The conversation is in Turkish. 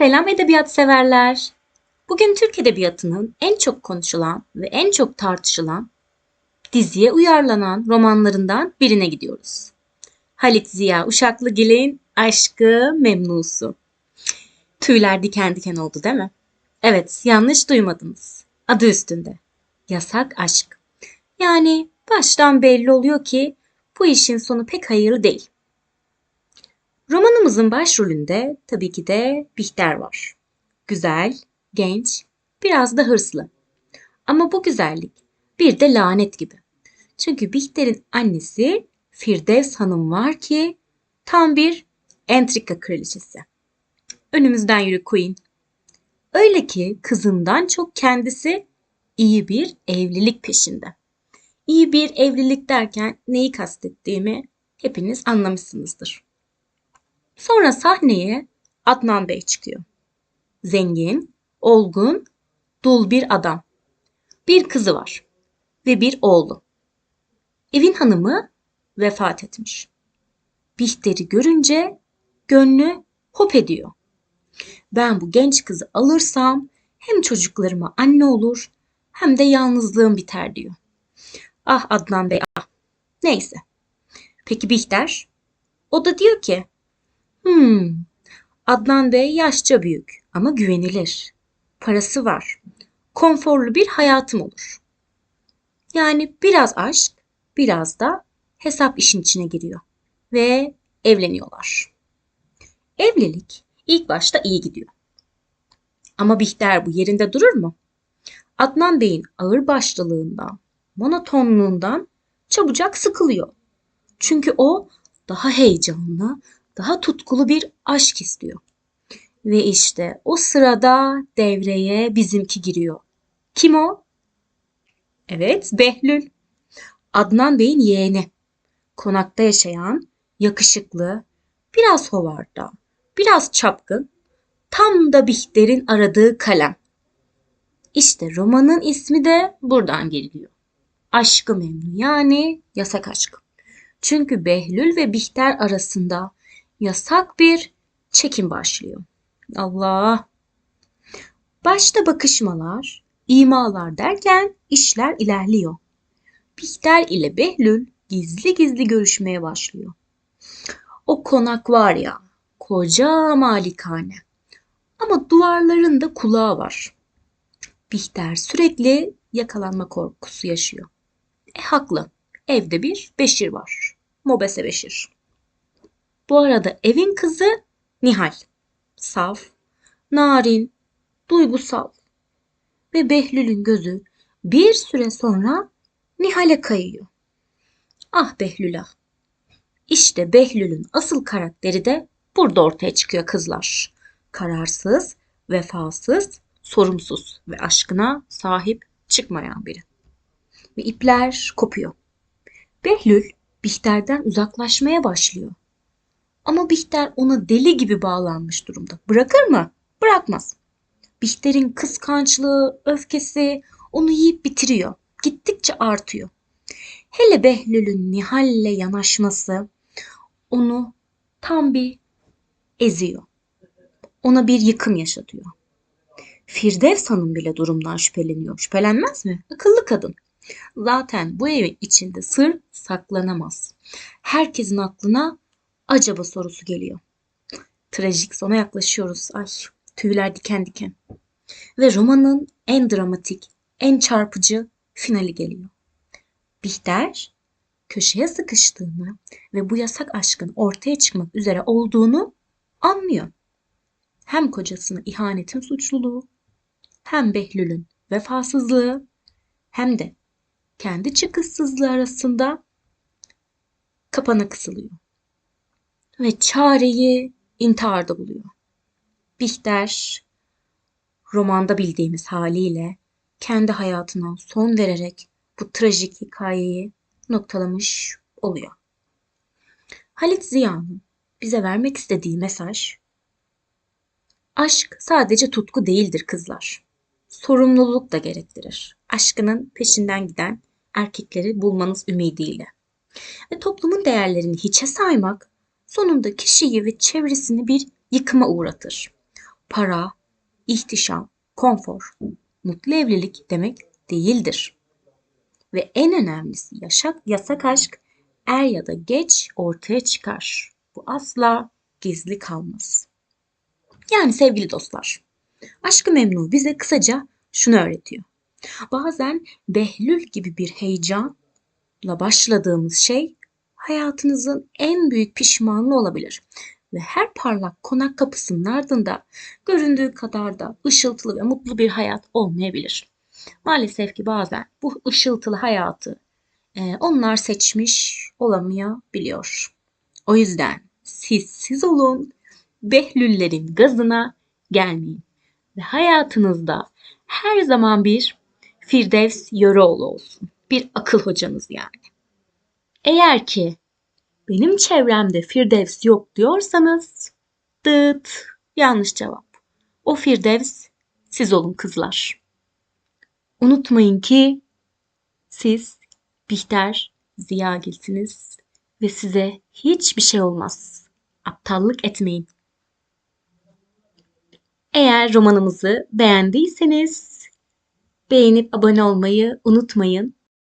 Selam edebiyat severler. Bugün Türk Edebiyatı'nın en çok konuşulan ve en çok tartışılan diziye uyarlanan romanlarından birine gidiyoruz. Halit Ziya Uşaklıgil'in Aşkı Memnusu. Tüyler diken diken oldu değil mi? Evet, yanlış duymadınız. Adı üstünde. Yasak aşk. Yani baştan belli oluyor ki bu işin sonu pek hayırlı değil. Romanımızın başrolünde tabii ki de Bihter var. Güzel, genç, biraz da hırslı. Ama bu güzellik bir de lanet gibi. Çünkü Bihter'in annesi Firdevs Hanım var ki tam bir entrika kraliçesi. Önümüzden yürü Queen. Öyle ki kızından çok kendisi iyi bir evlilik peşinde. İyi bir evlilik derken neyi kastettiğimi hepiniz anlamışsınızdır. Sonra sahneye Adnan Bey çıkıyor. Zengin, olgun, dul bir adam. Bir kızı var ve bir oğlu. Evin hanımı vefat etmiş. Bihter'i görünce gönlü hop ediyor. Ben bu genç kızı alırsam hem çocuklarıma anne olur hem de yalnızlığım biter diyor. Ah Adnan Bey ah. Neyse. Peki Bihter? O da diyor ki Hmm, Adnan Bey yaşça büyük ama güvenilir. Parası var. Konforlu bir hayatım olur. Yani biraz aşk, biraz da hesap işin içine giriyor. Ve evleniyorlar. Evlilik ilk başta iyi gidiyor. Ama Bihter bu yerinde durur mu? Adnan Bey'in ağır başlılığından, monotonluğundan çabucak sıkılıyor. Çünkü o daha heyecanlı, daha tutkulu bir aşk istiyor. Ve işte o sırada devreye bizimki giriyor. Kim o? Evet, Behlül. Adnan Bey'in yeğeni. Konakta yaşayan, yakışıklı, biraz hovarda, biraz çapkın, tam da Bihter'in aradığı kalem. İşte romanın ismi de buradan geliyor. Aşkı Memnu yani yasak aşk. Çünkü Behlül ve Bihter arasında yasak bir çekim başlıyor. Allah! Başta bakışmalar, imalar derken işler ilerliyor. Bihter ile Behlül gizli gizli görüşmeye başlıyor. O konak var ya, koca malikane. Ama duvarlarında kulağı var. Bihter sürekli yakalanma korkusu yaşıyor. E haklı. Evde bir Beşir var. Mobese Beşir. Bu arada evin kızı Nihal. Saf, narin, duygusal. Ve Behlül'ün gözü bir süre sonra Nihal'e kayıyor. Ah Behlül ah. İşte Behlül'ün asıl karakteri de burada ortaya çıkıyor kızlar. Kararsız, vefasız, sorumsuz ve aşkına sahip çıkmayan biri. Ve ipler kopuyor. Behlül Bihter'den uzaklaşmaya başlıyor. Ama Bihter ona deli gibi bağlanmış durumda. Bırakır mı? Bırakmaz. Bihter'in kıskançlığı, öfkesi onu yiyip bitiriyor. Gittikçe artıyor. Hele Behlül'ün Nihal'le yanaşması onu tam bir eziyor. Ona bir yıkım yaşatıyor. Firdevs Hanım bile durumdan şüpheleniyor. Şüphelenmez mi? Akıllı kadın. Zaten bu evin içinde sır saklanamaz. Herkesin aklına acaba sorusu geliyor. Trajik sona yaklaşıyoruz. Ay tüyler diken diken. Ve romanın en dramatik, en çarpıcı finali geliyor. Bihter köşeye sıkıştığını ve bu yasak aşkın ortaya çıkmak üzere olduğunu anlıyor. Hem kocasına ihanetin suçluluğu, hem Behlül'ün vefasızlığı, hem de kendi çıkışsızlığı arasında kapana kısılıyor ve çareyi intiharda buluyor. Bihter romanda bildiğimiz haliyle kendi hayatına son vererek bu trajik hikayeyi noktalamış oluyor. Halit Ziya'nın bize vermek istediği mesaj Aşk sadece tutku değildir kızlar. Sorumluluk da gerektirir. Aşkının peşinden giden erkekleri bulmanız ümidiyle. Ve toplumun değerlerini hiçe saymak sonunda kişiyi ve çevresini bir yıkıma uğratır. para, ihtişam, konfor, mutlu evlilik demek değildir. Ve en önemlisi yaşak, yasak aşk er ya da geç ortaya çıkar. Bu asla gizli kalmaz. Yani sevgili dostlar, Aşkı Memnu bize kısaca şunu öğretiyor. Bazen Behlül gibi bir heyecanla başladığımız şey hayatınızın en büyük pişmanlığı olabilir. Ve her parlak konak kapısının ardında göründüğü kadar da ışıltılı ve mutlu bir hayat olmayabilir. Maalesef ki bazen bu ışıltılı hayatı e, onlar seçmiş olamayabiliyor. O yüzden siz siz olun, Behlüllerin gazına gelmeyin. Ve hayatınızda her zaman bir Firdevs Yöreoğlu olsun. Bir akıl hocanız yani. Eğer ki benim çevremde Firdevs yok diyorsanız dıt yanlış cevap. O Firdevs siz olun kızlar. Unutmayın ki siz Bihter Ziyagil'siniz ve size hiçbir şey olmaz. Aptallık etmeyin. Eğer romanımızı beğendiyseniz beğenip abone olmayı unutmayın.